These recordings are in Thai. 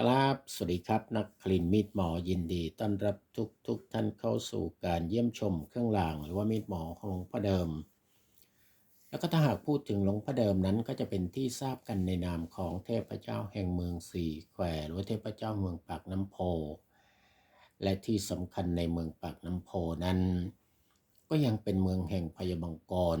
ครับสวัสดีครับ นักคลินมีดหมอยินดี ต้อนรับทุกทุกท่านเข้าสู่การเยี่ยมชมเครื่องราง หรือว่ามีดหมอของหลวงพ่อเดิม แล้วก็ถ้าหากพูดถึงหลวงพ่อเดิมนั้นก็จะเป็นที่ทราบกันในนามของเทพเจ้าแห่งเมืองสี่แควหรือว่าเทพเจ้าเมืองปากน้ำโพ และที่สำคัญในเมืองปากน้ำโพนั้น ก็ยังเป็นเมืองแห่งพยาบังกร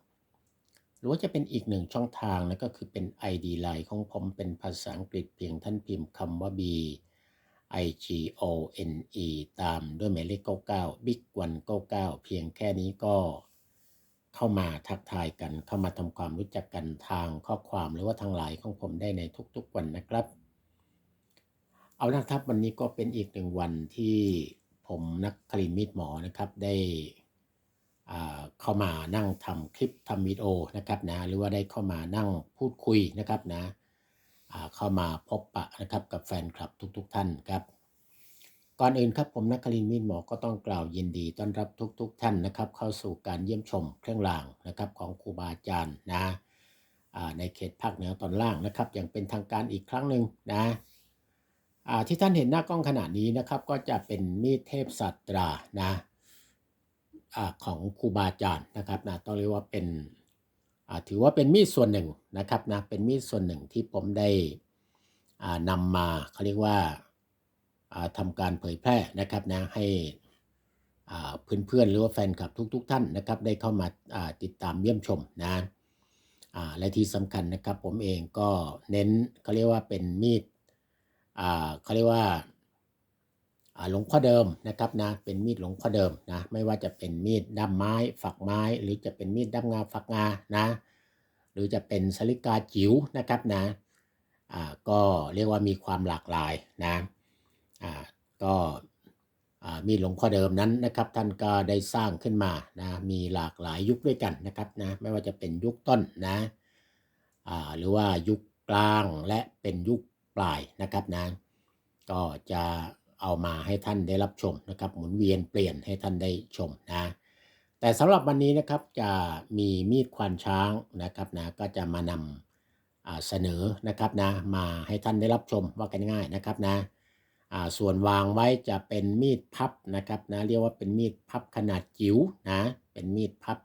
หรือว่าจะเป็นอีกหนึ่งช่องทางนะก็คือเป็น ID Line ของผมเป็นภาษาอังกฤษเพียงท่านพิมพ์คำว่า B I G O N E ตามด้วยหมายเลข 99 Big 199 เพียงแค่นี้ก็เข้ามาทักทายกัน เข้ามาทำความรู้จักกันทางข้อความหรือว่าทางไลน์ของผมได้ในทุกๆวันนะครับ เอาละครับวันนี้ก็เป็นอีกหนึ่งวันที่ผมนักคลินมิดหมอนะครับได้ เข้ามานั่งทำคลิปทำวิดีโอนะครับนะหรือว่าได้เข้ามานั่งพูดคุยนะครับนะเข้ามาพบปะนะครับกับแฟนคลับทุกๆทท่านครับก่อนอื่นครับผมนักคลินมินหมอก็ต้องกล่าวยินดีต้อนรับทุกๆทท่านนะครับ เข้าสู่การเยี่ยมชมเครื่องรางนะครับของครูบาอาจารย์นะในเขตภาคเหนือตอนล่างนะครับ อย่างเป็นทางการอีกครั้งหนึ่งนะที่ท่านเห็นหน้ากล้องขณะนี้นะครับ ก็จะเป็นมีดเทพสัตรานะ ของครูบาอาจารย์นะครับนะต้องเรียกว่าเป็นถือว่าเป็นมีดส่วนหนึ่งนะครับนะเป็นมีดส่วนหนึ่งที่ผมได้นำมาเขาเรียกว่าทำการเผยแพร่นะครับนะให้เพื่อนๆหรือว่าแฟนคลับทุก ๆ ท่านนะครับ ได้เข้ามาติดตามเยี่ยมชมนะและที่สำคัญนะครับผมเองก็เน้นเขาเรียกว่าเป็นมีดเขาเรียกว่า หลงพ่อเดิมนะครับนะเป็นมีดหลงพ่อเดิมนะไม่ว่าจะเป็นมีดด้ามไม้ ฝักไม้ หรือจะเป็นมีดด้ามงาฝักงานะหรือจะเป็นสลิกาจิ๋วนะครับนะอ่าก็เรียกว่ามีความหลากหลายนะอ่าก็มีหลวงพ่อเดิมนั้นนะครับท่านก็ได้สร้างขึ้นมานะมีหลากหลายยุคด้วยกันนะครับนะไม่ว่าจะเป็นยุคต้นนะอ่าหรือว่ายุคกลางและเป็นยุคปลายนะครับนะก็จะ เอามาให้ท่านได้รับชมนะครับหมุนเวียนเปลี่ยนให้ท่านได้ชมนะแต่สำหรับวันนี้นะครับจะมีมีดควานช้างนะครับนะก็จะมานำเสนอนะครับนะมาให้ท่านได้รับชมว่ากันง่ายนะครับนะส่วนวางไว้จะเป็นมีดพับนะครับนะเรียกว่าเป็นมีดพับขนาดจิ๋วนะเป็นมีดพับ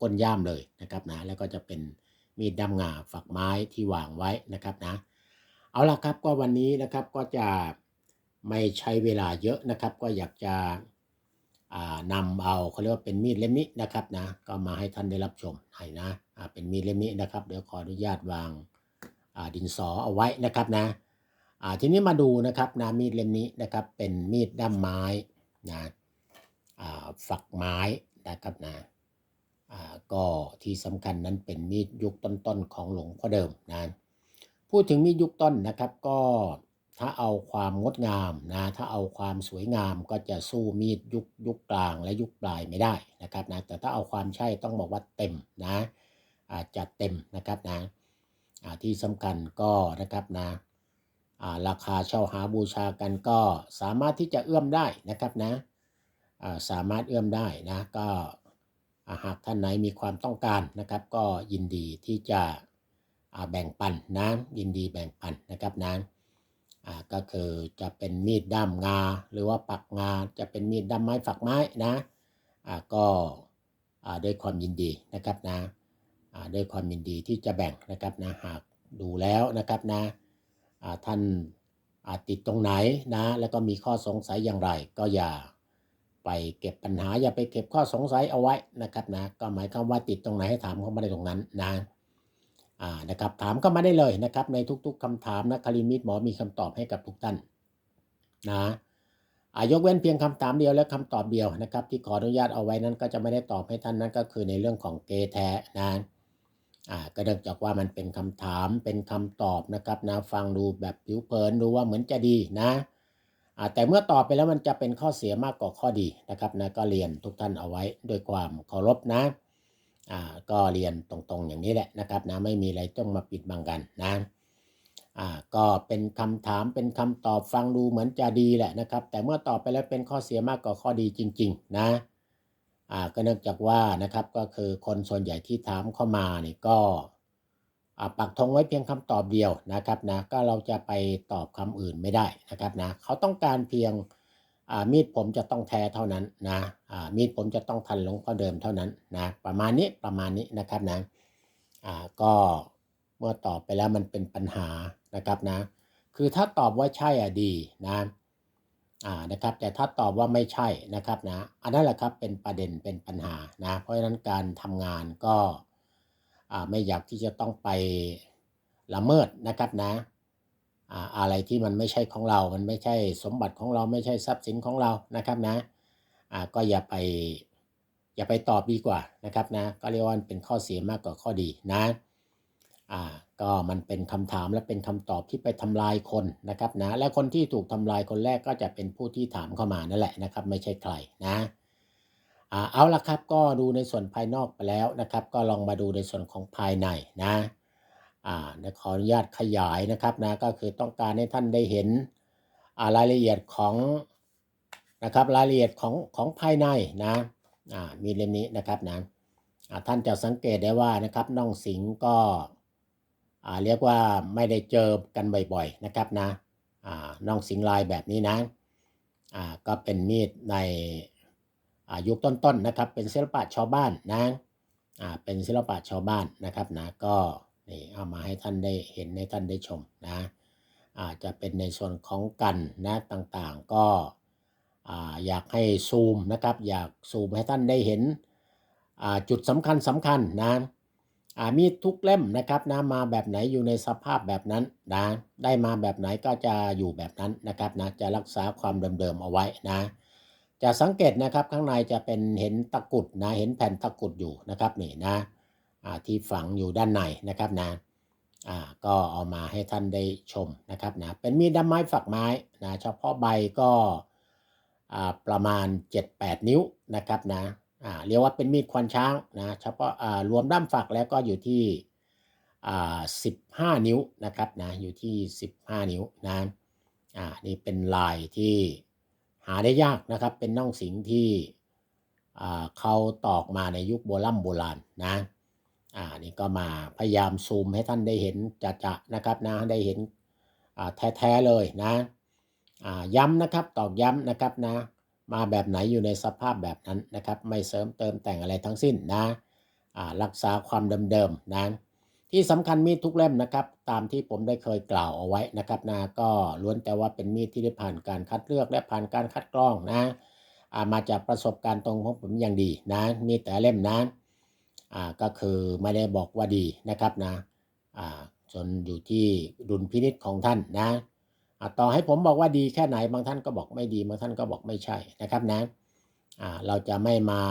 ก้นย่ามเลยนะครับนะแล้วก็จะเป็นมีดด้ามงาฝักไม้ที่วางไว้นะครับนะเอาละครับก็วันนี้นะครับก็จะ ไม่ใช้เวลาเยอะนะครับ ก็อยากจะนำเอาเขาเรียกว่าเป็นมีดเล่มนี้นะครับนะก็มาให้ท่านได้รับชมให้นะเป็นมีดเล่มนี้นะครับเดี๋ยวขออนุญาตวางดินสอเอาไว้นะครับนะทีนี้มาดูนะครับนะมีดเล่มนี้นะครับเป็นมีดด้ามไม้นะฝักไม้นะครับนะก็ที่สำคัญนั้นเป็นมีดยุคต้นๆของหลวงพ่อเดิมนะพูดถึงมีดยุคต้นนะครับก็ ถ้าเอาความงดงามนะถ้าเอาความสวยงามก็จะสู้มีดยุคยุคกลางและยุคปลายไม่ได้นะครับนะแต่ถ้าเอาความใช่ต้องบอกว่าเต็มนะอาจัดเต็มนะครับนะที่สำคัญก็นะครับนะราคาเช่าหาบูชากันก็สามารถที่จะเอื้อมได้นะครับนะสามารถเอื้อมได้นะก็หากท่านไหนมีความต้องการนะครับ ก็ยินดีที่จะแบ่งปันนะยินดีแบ่งปันนะครับนะ อ่าก็คือจะเป็นมีดด้ามงา หรือว่าปักงาจะเป็นมีดด้ามไม้ฝักไม้นะอ่าก็อ่าด้วยความยินดีนะครับนะอ่าด้วยความยินดีที่จะแบ่งนะครับนะหากดูแล้วนะครับนะอ่าท่านอ่าติดตรงไหนนะ แล้วก็มีข้อสงสัยอย่างไร ก็อย่าไปเก็บปัญหาอย่าไปเก็บข้อสงสัยเอาไว้นะครับนะก็หมายความว่าติดตรงไหนให้ถามเข้ามาได้ตรงนั้นนะ อ่านะครับถามเข้ามาได้เลยนะครับ ในทุก ๆคำถามนะคาริมิตหมอมีคำตอบให้กับทุกท่านนะอายกเว้นเพียงคำถามเดียวและคำตอบเดียวนะครับ ที่ขออนุญาตเอาไว้นั้นก็จะไม่ได้ตอบให้ท่านนั้นก็คือในเรื่องของเกแท้นะอ่าก็เนื่องจากว่ามันเป็นคำถามเป็นคำตอบนะครับนะฟังดูแบบผิวเผินดูว่าเหมือนจะดีนะอ่าแต่เมื่อตอบไปแล้วมันจะเป็นข้อเสียมากกว่าข้อดีนะครับนะก็เรียนทุกท่านเอาไว้ด้วยความเคารพนะ อ่าก็เรียนตรงๆอย่างนี้แหละนะครับนะไม่มีอะไรต้องมาปิดบังกันนะอ่าก็เป็นคำถามเป็นคำตอบฟังดูเหมือนจะดีแหละนะครับ แต่เมื่อตอบไปแล้วเป็นข้อเสียมากกว่าข้อดีจริง ๆ นะอ่าก็เนื่องจากว่านะครับก็คือคนส่วนใหญ่ที่ถามเข้ามานี่ก็ปักธงไว้เพียงคำตอบเดียวนะครับนะก็เราจะไปตอบคำอื่นไม่ได้นะครับนะเขาต้องการเพียง มีดผมจะต้องแท้เท่านั้นนะอามีดผมจะต้องทันลงพ่อเดิมเท่านั้นนะประมาณนี้ประมาณนี้นะครับนะอาก็เมื่อตอบไปแล้วมันเป็นปัญหานะครับนะคือถ้าตอบว่าใช่อะดีนะอ่านะครับแต่ถ้าตอบว่าไม่ใช่นะครับนะอันนั้นแหละครับเป็นประเด็นเป็นปัญหานะเพราะฉะนั้นการทำงานก็อ่าไม่อยากที่จะต้องไปละเมิดนะครับนะ อะไรที่มันไม่ใช่ของเรา มันไม่ใช่สมบัติของเราไม่ใช่ทรัพย์สินของเรานะครับนะก็อย่าไปอย่าไปตอบดีกว่านะครับนะก็เรียกว่าเป็นข้อเสียมากกว่าข้อดีนะอ่าก็มันเป็นคำถามและเป็นคำตอบที่ไปทำลายคนนะครับนะและคนที่ถูกทำลายคนแรกก็จะเป็นผู้ที่ถามเข้ามานั่นแหละนะครับ ไม่ใช่ใครนะอ่าเอาละครับก็ดูในส่วนภายนอกไปแล้วนะครับ ก็ลองมาดูในส่วนของภายในนะ อ่าขออนุญาตขยายนะครับนะก็คือต้องการให้ท่านได้เห็นารายละเอียดของนะครับรายละเอียดของของภายในนะอ่ามีเล่มนี้นะครับนะอ่าท่านจะสังเกตได้ว่านะครับน้องสิงก็อ่าเรียกว่าไม่ได้เจอกันบ่อยๆนะครับนะอ่าน้องสิงลายแบบนี้นะอ่าก็เป็นมีดในอ่ายุคต้นๆนะครับเป็นศิลปะชาวบ้านนะอ่าเป็นศิลปะชาวบ้านนะครับนะก็ นี่เอามาให้ท่านได้เห็นให้ท่านได้ชมนะอาจจะเป็นในส่วนของกันนะต่างๆก็ออยากให้ซูมนะครับ อยากซูมให้ท่านได้เห็นจุดสำคัญสำคัญนะมีทุกเล่มนะครับนะมาแบบไหนอยู่ในสภาพแบบนั้นนะได้มาแบบไหนก็จะอยู่แบบนั้นนะครับนะจะรักษาความเดิมๆเอาไว้นะจะสังเกตนะครับข้างในจะเป็นเห็นตะกุดนะเห็นแผ่นตะกุดอยู่นะครับนี่นะ ที่ฝังอยู่ด้านในนะครับนะก็เอามาให้ท่านได้ชมนะครับนะเป็นมีดด้ามไม้ฝักไม้นะเฉพาะใบก็ประมาณ 7-8 นิ้วนะครับนะเรียกว่าเป็นมีดควานช้างนะเฉพาะรวมด้ามฝักแล้วก็อยู่ที่15 นิ้วนะครับนะอยู่ที่ 15 นิ้วนะอ่านี่เป็นลายที่หาได้ยากนะครับ เป็นน่องสิงที่เขาตอกมาในยุคโบราณโบราณนะ อ่านี่ก็มาพยายามซูมให้ท่านได้เห็นจะนะครับนะได้เห็นแท้ๆเลยนะอ่าย้ำนะครับตอกย้ำนะครับนะ มาแบบไหนอยู่ในสภาพแบบนั้นนะครับ ไม่เสริมเติมแต่งอะไรทั้งสิ้นนะอ่ารักษาความเดิมๆนะที่สำคัญมีดทุกเล่มนะครับ ตามที่ผมได้เคยกล่าวเอาไว้นะครับนะก็ล้วนแต่ว่าเป็นมีดที่ได้ผ่านการคัดเลือกและผ่านการคัดกรองนะมาจากประสบการณ์ตรงของผมอย่างดีนะมีแต่เล่มนะ ก็คือไม่ได้บอกว่าดีนะครับนะจนอยู่ที่ดุลพินิษของท่านนะต่อให้ผมบอกว่าดีแค่ไหนบางท่านก็บอกไม่ดีบางท่านก็บอกไม่ใช่นะครับนะเราจะไม่มา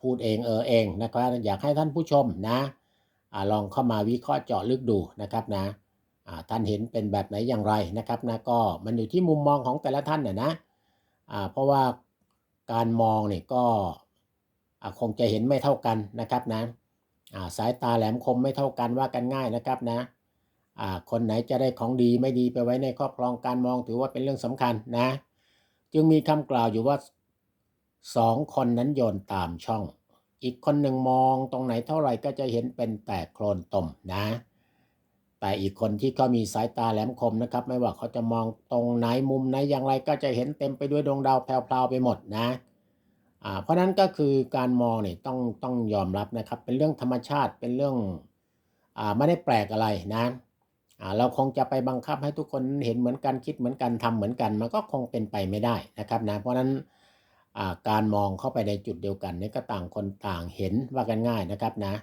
พูดเองเออเองนะครับอยากให้ท่านผู้ชมนะลองเข้ามาวิเคราะห์เจาะลึกดูนะครับนะท่านเห็นเป็นแบบไหนอย่างไรนะครับนะก็มันอยู่ที่มุมมองของแต่ละท่านนะนะเพราะว่าการมองเนี่ยก็ คงจะเห็นไม่เท่ากันนะครับนะสายตาแหลมคมไม่เท่ากันว่ากันง่ายนะครับนะคนไหนจะได้ของดีไม่ดีไปไว้ในครอบครองการมองถือว่าเป็นเรื่องสำคัญนะ จึงมีคำกล่าวอยู่ว่าสองคนนั้นโยนตามช่อง อีกคนหนึ่งมองตรงไหนเท่าไหร่ก็จะเห็นเป็นแต่โคลนตมนะ แต่อีกคนที่ก็มีสายตาแหลมคมนะครับ ไม่ว่าเขาจะมองตรงไหนมุมไหนอย่างไรก็จะเห็นเต็มไปด้วยดวงดาวแพรวๆไปหมดนะ เพราะนั้นก็คือการมองเนี่ยต้องต้องยอมรับนะครับ เป็นเรื่องธรรมชาติเป็นเรื่องอ่าไม่ได้แปลกอะไรนะอ่าเราคงจะไปบังคับให้ทุกคนเห็นเหมือนกันคิดเหมือนกันทำเหมือนกันมันก็คงเป็นไปไม่ได้นะครับนะเพราะนั้นการมองเข้าไปในจุดเดียวกันนี่ก็ต่างคนต่างเห็นว่ากันง่ายนะครับนะ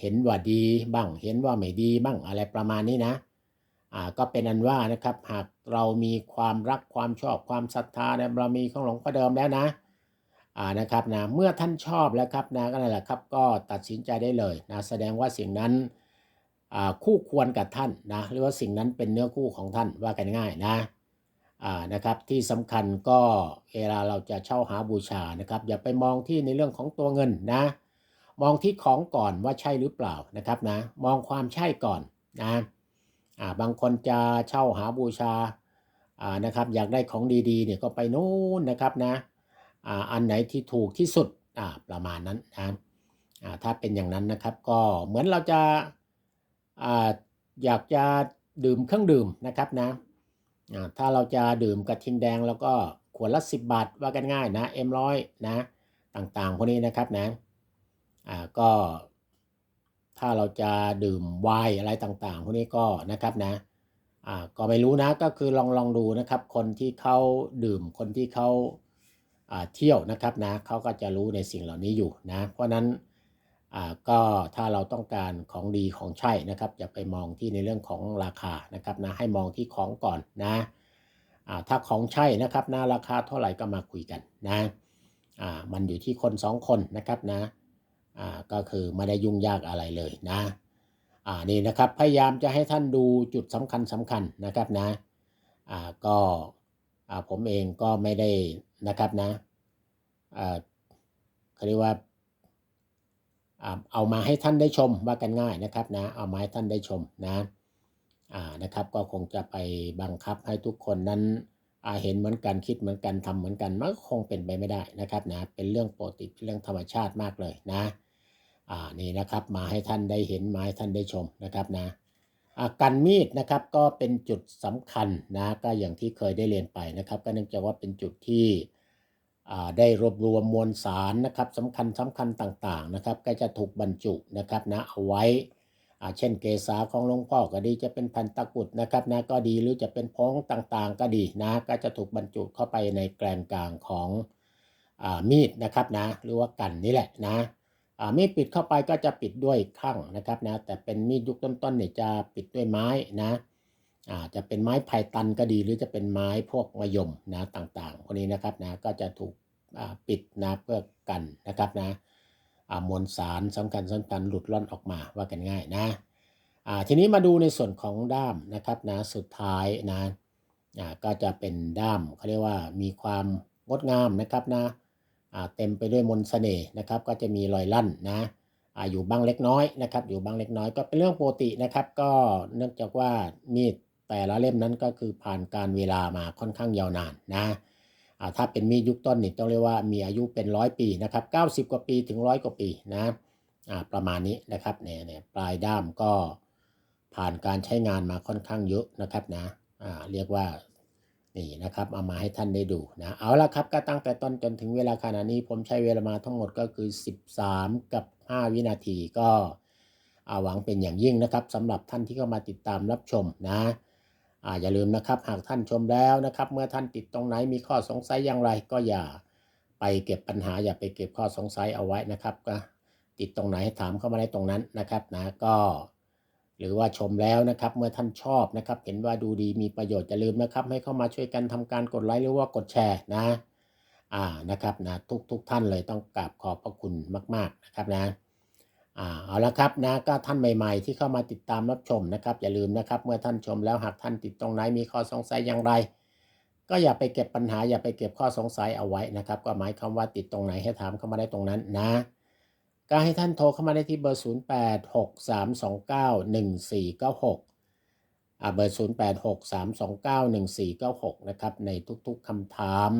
เห็นว่าดีบ้างเห็นว่าไม่ดีบ้างอะไรประมาณนี้นะก็เป็นอันว่านะครับหากเรามีความรักความชอบความศรัทธาในบารมีของหลวงพ่อเดิมแล้วนะ นะครับนะเมื่อท่านชอบแล้วครับนะก็นั่นแหละครับก็ตัดสินใจได้เลยนะแสดงว่าสิ่งนั้นคู่ควรกับท่านนะหรือว่าสิ่งนั้นเป็นเนื้อคู่ของท่านว่ากันง่ายนะนะครับที่สำคัญก็เวลาเราจะเช่าหาบูชานะครับ อย่าไปมองที่ในเรื่องของตัวเงินนะ มองที่ของก่อนว่าใช่หรือเปล่านะครับนะมองความใช่ก่อนนะาบางคนจะเช่าหาบูชาอ่านะครับอยากได้ของดีๆเนี่ยก็ไปนู้นนะครับนะ อันไหนที่ถูกที่สุดประมาณนั้นนะถ้าเป็นอย่างนั้นนะครับก็เหมือนเราจะอยากจะดื่มเครื่องดื่มนะครับนะถ้าเราจะดื่มกระทิงแดงแล้วก็ขวดละ 10 บาทว่ากันง่ายนะเอ็มร้อยนะต่างๆพวกนี้นะครับนะก็ถ้าเราจะดื่มไวน์อะไรต่างๆพวกนี้ก็นะครับนะก็ไม่รู้นะก็คือลองลองดูนะครับ คนที่เขาดื่มคนที่เขา เที่ยวนะครับนะเขาก็จะรู้ในสิ่งเหล่านี้อยู่นะ เพราะนั้นก็ถ้าเราต้องการของดีของใช่นะครับอย่าไปมองที่ในเรื่องของราคานะครับนะให้มองที่ของก่อนนะถ้าของใช่นะครับนะราคาเท่าไหร่ก็มาคุยกันนะมันอยู่ที่คนสองคนนะครับนะก็คือไม่ได้ยุ่งยากอะไรเลยนะนี่นะครับพยายามจะให้ท่านดูจุดสำคัญสำคัญนะครับนะก็ผมเองก็ไม่ได้ นะครับนะเขาเรียกว่าเอามาให้ท่านได้ชมว่ากันง่ายนะครับนะ เอามาให้ท่านได้ชมนะนะครับ ก็คงจะไปบังคับให้ทุกคนนั้นเห็นเหมือนกันคิดเหมือนกันทำเหมือนกันมันก็คงเป็นไปไม่ได้นะครับนะเป็นเรื่องปกติเป็นเรื่องธรรมชาติมากเลยนะอ่านี่นะครับมาให้ท่านได้เห็นมาให้ท่านได้ชมนะครับนะ อากันมีดนะครับก็เป็นจุดสำคัญนะก็อย่างที่เคยได้เรียนไปนะครับ ก็เนื่องจากว่าเป็นจุดที่ได้รวบรวมมวลสารนะครับสำคัญสำคัญต่างๆนะครับ ก็จะถูกบรรจุนะครับนะเอาไว้เช่นเกษาของหลวงพ่อก็ดีจะเป็นพันตะกุดนะครับนะก็ดีหรือจะเป็นพงต่างๆ ก็ดีนะก็จะถูกบรรจุเข้าไปในแกนกลางของอมีดนะครับนะหรือว่ากันนี่แหละนะ มีดปิดเข้าไปก็จะปิดด้วยข้างนะครับนะแต่เป็นมีดยุคต้นๆเนี่ยจะปิดด้วยไม้นะอ่าจะเป็นไม้ไผ่ตันก็ดี หรือจะเป็นไม้พวกมะยมนะต่างๆพวกนี้นะครับนะก็จะถูกอ่าปิดนะเพื่อกันนะครับนะอ่ามวลสารสำคัญสำคัญหลุดล่อนออกมาว่ากันง่ายนะอ่าทีนี้มาดูในส่วนของด้ามนะครับนะสุดท้ายนะอ่าก็จะเป็นด้ามเขาเรียกว่ามีความงดงามนะครับนะ เต็มไปด้วยมนต์เสน่ห์นะครับ ก็จะมีรอยลั่นนะออยู่บ้างเล็กน้อยนะครับ อยู่บ้างเล็กน้อยก็เป็นเรื่องปกตินะครับ ก็เนื่องจากว่ามีดแต่ละเล่มนั้นก็คือผ่านการเวลามาค่อนข้างยาวนานนะถ้าเป็นมีดยุคต้นนี่ต้องเรียกว่ามีอายุเป็นร้อยปีนะครับ90 กว่าปีถึงร้อยกว่าปีนะประมาณนี้นะครับเนี่ยเนี่ยปลายด้ามก็ผ่านการใช้งานมาค่อนข้างเยอะนะครับนะเรียกว่า นี่นะครับเอามาให้ท่านได้ดูนะเอาละครับก็ตั้งแต่ต้นจนถึงเวลาขณะนี้ผมใช้เวลามาทั้งหมดก็คือ 13 กับ 5 วินาทีก็อาหวังเป็นอย่างยิ่งนะครับสำหรับท่านที่เข้ามาติดตามรับชมนะอาอย่าลืมนะครับหากท่านชมแล้วนะครับ เมื่อท่านติดตรงไหนมีข้อสงสัยอย่างไร ก็อย่าไปเก็บปัญหา อย่าไปเก็บข้อสงสัยเอาไว้นะครับก็ติดตรงไหนให้ถามเข้ามาได้ตรงนั้นนะครับนะก็ หรือว่าชมแล้วนะครับ เมื่อท่านชอบนะครับ เห็นว่าดูดีมีประโยชน์อย่าลืมนะครับ ให้เข้ามาช่วยกันทำการกดไลค์หรือว่ากดแชร์นะ อ่านะครับนะทุกทุกท่านเลยต้องกราบขอบพระคุณมาก ๆนะครับนะอ่าเอาละครับนะก็ท่านใหม่ ๆ ที่เข้ามาติดตามรับชมนะครับ อย่าลืมนะครับ เมื่อท่านชมแล้วหากท่านติดตรงไหนมีข้อสงสัยอย่างไร ก็อย่าไปเก็บปัญหาอย่าไปเก็บข้อสงสัยเอาไว้นะครับ ก็หมายความว่าติดตรงไหนให้ถามเข้ามาได้ตรงนั้นนะ ก็ให้ท่านโทรเข้ามาได้ที่เบอร์ 0 8 6 3 2 9 1 4 9 6อ่าเบอร์ 0 8 6 3 2 9 1 4 9 6 นะครับ ในทุกๆคำถาม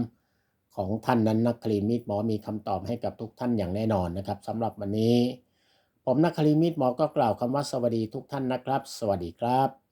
ของท่านนั้นนักคลินิกหมอมีคำตอบให้กับทุกท่านอย่างแน่นอนนะครับสำหรับวันนี้ ผมนักคลินิกหมอก็กล่าวคำว่าสวัสดีทุกท่านนะครับ สวัสดีครับ